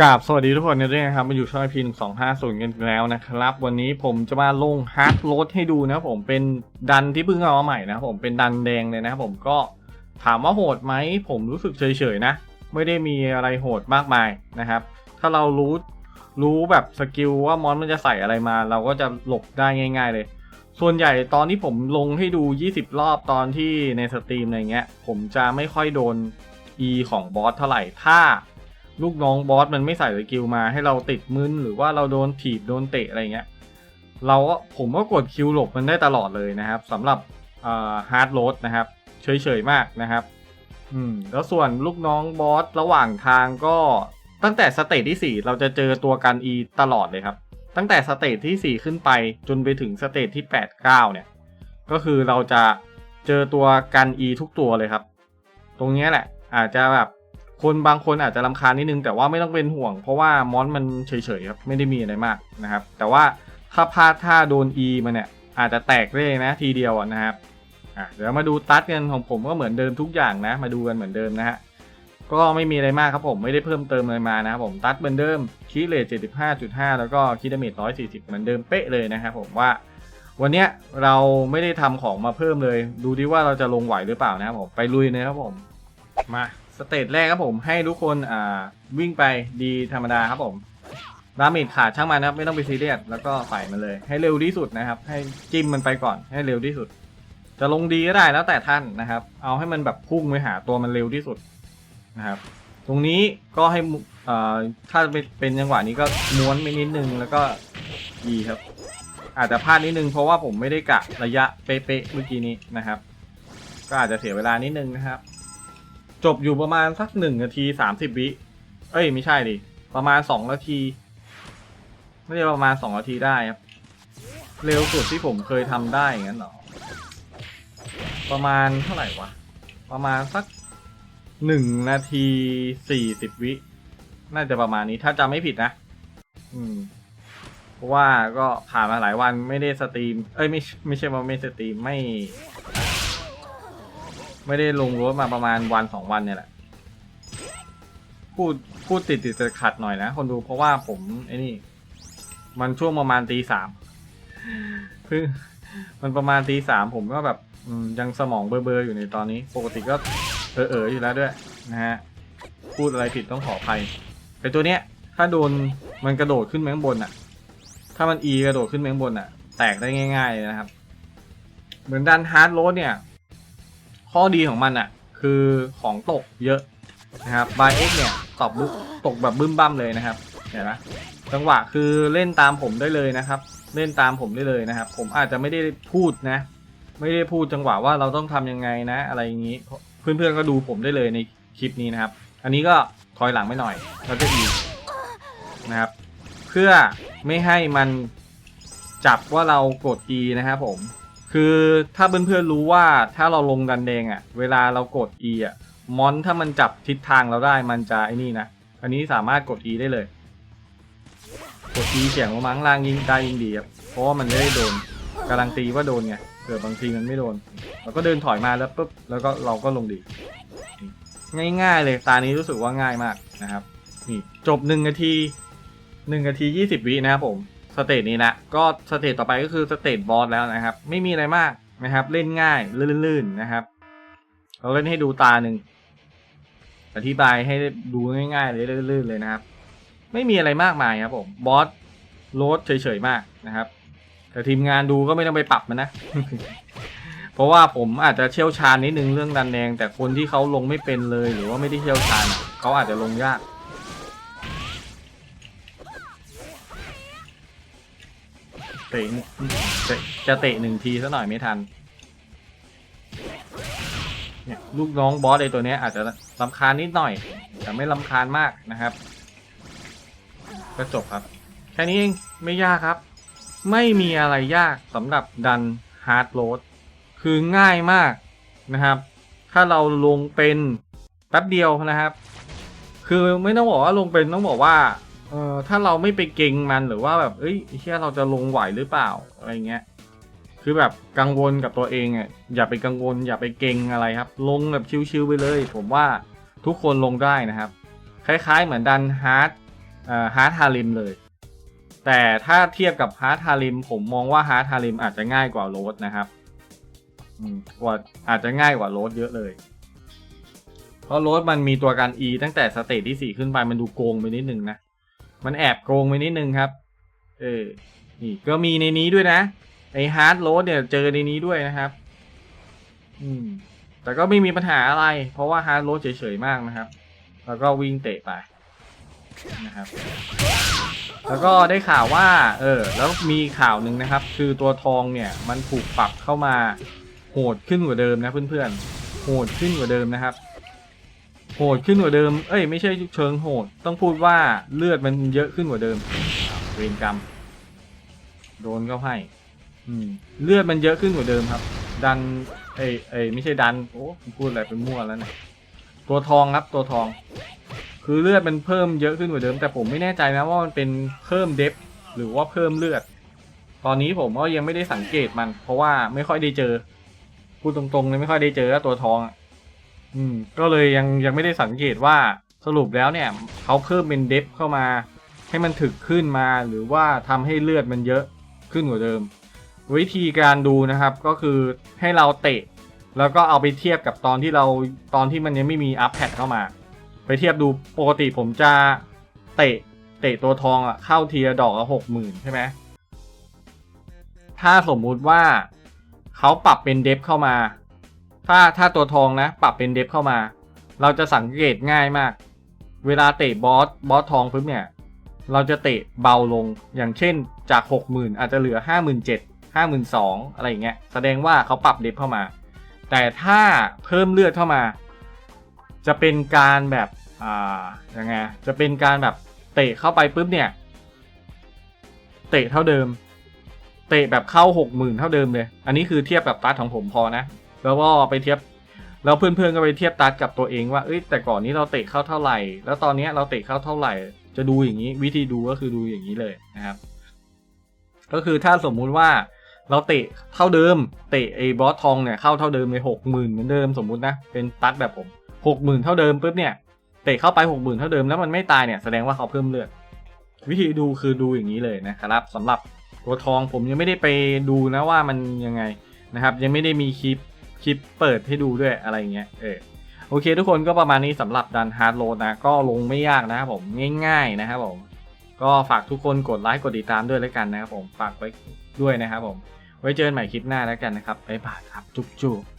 กราบสวัสดีทุกคนกันด้วยนะครับมาอยู่ช่องไอพีสองห้าศูนย์กันแล้วนะครับ วันนี้ผมจะมาลงฮาร์ดโรดให้ดูนะผมเป็นดันที่เพิ่งเอามาใหม่นะผมเป็นดันแดงเลยนะผมก็ถามว่าโหดไหมผมรู้สึกเฉยๆนะ ไม่ได้มีอะไรโหดมากมายนะครับ ถ้าเรารู้รู้แบบสกิลว่ามอนมันจะใส่อะไรมา เราก็จะหลบได้ง่าย ๆ เลย ส่วนใหญ่ตอนที่ผมลงให้ดู 20 รอบตอนที่ในสตรีมอะไรเงี้ยผมจะไม่ค่อยโดน E ของบอสเท่าไหร่ถ้า ลูกน้องบอสมันไม่ใส่สกิลมาให้เราติดมึนหรือว่าเราโดนถีบโดนเตะอะไรเงี้ยเราก็ผมก็กดคิวหลบมันได้ตลอดเลยนะครับสำหรับฮาร์ดโรดนะครับเฉยๆมากนะครับอืมแล้วส่วนลูกน้องบอสระหว่างทางก็ตั้งแต่สเตจที่ 4 เราจะเจอตัวกัน E ตลอดเลยครับ ตั้งแต่สเตจที่ 4 ขึ้นไปจนไปถึงสเตจที่ 8 9 เนี่ย ก็คือเราจะเจอตัวกัน E ทุกตัวเลยครับ ตรงนี้แหละอาจจะแบบ คนบางคนอาจจะรำคาญนิดนึง แต่ว่าไม่ต้องเป็นห่วง เพราะว่ามอนมันเฉยๆครับไม่ได้มีอะไรมากนะครับ แต่ว่าถ้าพลาดท่าโดน E มันเนี่ยอาจจะแตกเลยนะทีเดียวนะครับอะเดี๋ยวมาดูตัดกันของผมก็เหมือนเดิมทุกอย่างนะ มาดูกันเหมือนเดิมนะฮะก็ไม่มีอะไรมากครับผมไม่ได้เพิ่มเติมอะไรมานะครับผมตัดเหมือนเดิมคีเลท75.5 แล้วก็คีดาเมจ140เหมือนเดิมเป๊ะเลยนะครับผมว่า วันเนี้ยเราไม่ได้ทำของมาเพิ่มเลย ดูดิว่าเราจะลงไหวหรือเปล่านะครับผมไปลุยเลยครับผมมา สเตจแรกครับผม ให้ทุกคนอ่าวิ่งไปดีธรรมดาครับผมดาเมจขาดช่างมันนะครับ ไม่ต้องไปซีเรียสแล้วก็ใส่มันเลย ให้เร็วที่สุดนะครับ ให้จิ้มมันไปก่อนให้เร็วที่สุด จะลงดีก็ได้แล้วแต่ท่านนะครับ เอาให้มันแบบพุ่งไปหาตัวมันเร็วที่สุดนะครับ ตรงนี้ก็ให้อ่อถ้าเป็นจังหวะนี้ก็ม้วนไปนิดนึงแล้วก็ดีครับ อาจจะพลาดนิดนึงเพราะว่าผมไม่ได้กะระยะเป๊ะๆเมื่อกี้นี้นะครับ ก็อาจจะเสียเวลานิดนึงนะครับ จบอยู่ประมาณสักหนึ่งนาทีสามสิบวิ เอ้ยไม่ใช่ดิ ประมาณสองนาที ไม่ใช่ประมาณสองนาทีได้ครับ เร็วสุดที่ผมเคยทำได้อย่างนั้นเหรอ ประมาณเท่าไหร่วะ ประมาณสักหนึ่งนาทีสี่สิบวิ น่าจะประมาณนี้ถ้าจำไม่ผิดนะ อืม เพราะว่าก็ผ่านมาหลายวันไม่ได้สตรีม เอ้ยไม่ไม่ใช่ว่าไม่สตรีมไม่ ไม่ได้ลงรถมาประมาณวันสองวันเนี่ยแหละพูดพูดติดติดๆขัดหน่อยนะคนดูเพราะว่าผมไอ้นี่ มันช่วงประมาณตีสามเพิ่งมันประมาณตีสามผมก็แบบยังสมองเบลอๆอยู่ในตอนนี้ ปกติก็เออเอออยู่แล้วด้วยนะฮะพูดอะไรผิดต้องขออภัยไอตัวเนี้ย ถ้าโดนมันกระโดดขึ้นไปข้างบนอะ ถ้ามัน E กระโดดขึ้นไปข้างบนอะ แตกได้ง่าย ๆ นะครับ เหมือนดันฮาร์ดโรดเนี่ย ข้อดีของมันอะ คือของตกเยอะนะครับบายเอ็กเนี่ยตอบลุกตกแบบบึ้มบั้มเลยนะครับเห็นไหมจังหวะคือเล่นตามผมได้เลยนะครับ เล่นตามผมได้เลยนะครับ ผมอาจจะไม่ได้พูดนะ ไม่ได้พูดจังหวะว่าเราต้องทำยังไงนะ อะไรอย่างนี้ เพื่อนๆก็ดูผมได้เลยในคลิปนี้นะครับ อันนี้ก็ถอยหลังไปหน่อยแล้วก็อีกนะครับ เพื่อไม่ให้มันจับว่าเรากด E นะครับผม คือถ้าเพื่อนๆรู้ว่าถ้าเราลงดันแดงอะ่ะ เวลาเรากด E อะมอนถ้ามันจับทิศทางเราได้มันจะไอ้นี่นะ อันนี้สามารถกด E ได้เลย กด E เสียงลงมาข้งล่างยิงได้ยิงดีครับเพราะว่ามันไม่ได้โดนการันตีว่าโดนไงเกิดบางทีมันไม่โดนเราก็เดินถอยมาแล้วปุ๊บแล้วก็เราก็ลงดี ง่ายๆเลยตานี้รู้สึกว่าง่ายมากนะครับ นี่จบหนึ่งนาทีหนึ่งนาทียี่สิบวินะครับผม สเตจนี้นะก็สเตจต่อไปก็คือสเตจบอสแล้วนะครับ ไม่มีอะไรมากนะครับ เล่นง่ายลื่นๆนะครับ เราเล่นให้ดูตาหนึ่งอธิบายให้ดูง่ายๆเลยลื่นๆเลยนะครับ ไม่มีอะไรมากมายครับผมบอสโลดเฉยๆมากนะครับ แต่ทีมงานดูก็ไม่ต้องไปปรับมันนะ เพราะว่าผมอาจจะเชี่ยวชาญนิดนึงเรื่องดันแดง แต่คนที่เขาลงไม่เป็นเลย หรือว่าไม่ได้เชี่ยวชาญเขาอาจจะลงยาก เตะเตะจะเตะหนึ่งทีซะหน่อยไม่ทัน เนี่ยลูกน้องบอสไอตัวนี้อาจจะลำคาญนิดหน่อย แต่ไม่ลำคาญมากนะครับ ก็จบครับ แค่นี้เองไม่ยากครับ ไม่มีอะไรยากสำหรับดันฮาร์ดโหลดคือง่ายมากนะครับ ถ้าเราลงเป็นแป๊บเดียวนะครับ คือไม่ต้องบอกว่าลงเป็นต้องบอกว่า เออถ้าเราไม่ไปเก่งมันหรือว่าแบบเอ้ยเชื่อเราจะลงไหวหรือเปล่าอะไรเงี้ย คือแบบกังวลกับตัวเองอะอย่าไปกังวล อย่าไปเก่งอะไรครับ ลงแบบชิวๆไปเลย ผมว่าทุกคนลงได้นะครับ คล้ายๆเหมือนดันฮาร์ดฮาร์ดฮาริมเลย แต่ถ้าเทียบกับฮาร์ดฮาริมผมมองว่าฮาร์ดฮาริมอาจจะง่ายกว่าโรสนะครับกว่าอาจจะง่ายกว่าโรสเยอะเลย เพราะโรสมันมีตัวการ E ตั้งแต่สเตจที่สี่ขึ้นไปมันดูโกงไปนิดนึงนะ มันแอบโกงไปนิดนึงครับ เออ นี่ก็มีในนี้ด้วยนะ ไอฮาร์ดโรสเนี่ยเจอในนี้ด้วยนะครับ อืม แต่ก็ไม่มีปัญหาอะไร เพราะว่าฮาร์ดโรสเฉยๆมากนะครับ แล้วก็วิ่งเตะไปนะครับ แล้วก็ได้ข่าวว่า เออ แล้วมีข่าวหนึ่งนะครับ คือตัวทองเนี่ย มันถูกปรับเข้ามาโหดขึ้นกว่าเดิมนะเพื่อนๆ โหดขึ้นกว่าเดิมนะครับ โหดขึ้นกว่าเดิม เอ้ยไม่ใช่เชิงโหด ต้องพูดว่าเลือดมันเยอะขึ้นกว่าเดิม เวรกรรม โดนก็ให้ อืม เลือดมันเยอะขึ้นกว่าเดิมครับ ดัน เอ้ยเอ้ยไม่ใช่ดัน โอ้ผมพูดอะไรเป็นมั่วแล้วเนี่ยตัวทองครับตัวทอง คือเลือดมันเพิ่มเยอะขึ้นกว่าเดิม แต่ผมไม่แน่ใจนะว่ามันเป็นเพิ่มเดฟหรือว่าเพิ่มเลือด ตอนนี้ผมก็ยังไม่ได้สังเกตมัน เพราะว่าไม่ค่อยได้เจอ พูดตรงๆเลยไม่ค่อยได้เจอตัวทอง อืมก็เลยยังยังไม่ได้สังเกตว่าสรุปแล้วเนี่ยเขาเพิ่มเป็นเดฟเข้ามา ให้มันถึกขึ้นมาหรือว่าทำให้เลือดมันเยอะขึ้นกว่าเดิม วิธีการดูนะครับก็คือให้เราเตะ แล้วก็เอาไปเทียบกับตอนที่เราตอนที่มันยังไม่มีอัพแพดเข้ามา ไปเทียบดูปกติผมจะเตะเตะตัวทองอะเข้าทีละดอกละหกหมื่นใช่ไหมถ้าสมมุติว่าเขาปรับเป็นเดฟเข้ามา ถ้าถ้าตัวทองนะ ปรับเป็นเดฟเข้ามา เราจะสังเกตง่ายมาก เวลาเตะบอสบอสทองปุ๊บเนี่ย เราจะเตะเบาลงอย่างเช่นจากหกหมื่นอาจจะเหลือห้าหมื่นเจ็ดห้าหมื่นสองอะไรอย่างเงี้ยแสดงว่าเขาปรับเดฟเข้ามา แต่ถ้าเพิ่มเลือดเข้ามา จะเป็นการแบบอ่ายังไงจะเป็นการแบบเตะเข้าไปปุ๊บเนี่ยเตะเท่าเดิม เตะแบบเข้าหกหมื่นเท่าเดิมเลย อันนี้คือเทียบแบบตัดของผมพอนะ แล้วก็ไปเทียบ แล้วเพื่อนๆก็ไปเทียบตัดกับตัวเองว่า เอ้ย แต่ก่อนนี้เราเตะเข้าเท่าไหร่ แล้วตอนนี้เราเตะเข้าเท่าไหร่ จะดูอย่างนี้ วิธีดูก็คือดูอย่างนี้เลยนะครับ ก็คือถ้าสมมุติว่าเราเตะเท่าเดิม เตะไอ้บอสทองเนี่ยเข้าเท่าเดิมเลยหกหมื่นเหมือนเดิมสมมุตินะ เป็นตัดแบบผมหกหมื่นเท่าเดิมปุ๊บเนี่ย เตะเข้าไปหกหมื่นเท่าเดิมแล้วมันไม่ตายเนี่ยแสดงว่าเขาเพิ่มเลือด วิธีดูคือดูอย่างนี้เลยนะครับสำหรับตัวทองผมยังไม่ได้ไปดูนะว่ามันยังไงนะครับ ยังไม่ได้มีคลิป คลิปเปิดให้ดูด้วยอะไรเงี้ยเออโอเค ทุกคนก็ประมาณนี้สำหรับดันฮาร์ดโหลดนะ ก็ลงไม่ยากนะครับผมง่าย ๆนะครับผม ก็ฝากทุกคนกดไลค์กดติดตามด้วยแล้วกันนะครับผมฝากไว้ด้วยนะครับผม ไว้เจอกันใหม่คลิปหน้าแล้วกันนะครับบ๊ายบายครับจุ๊บๆ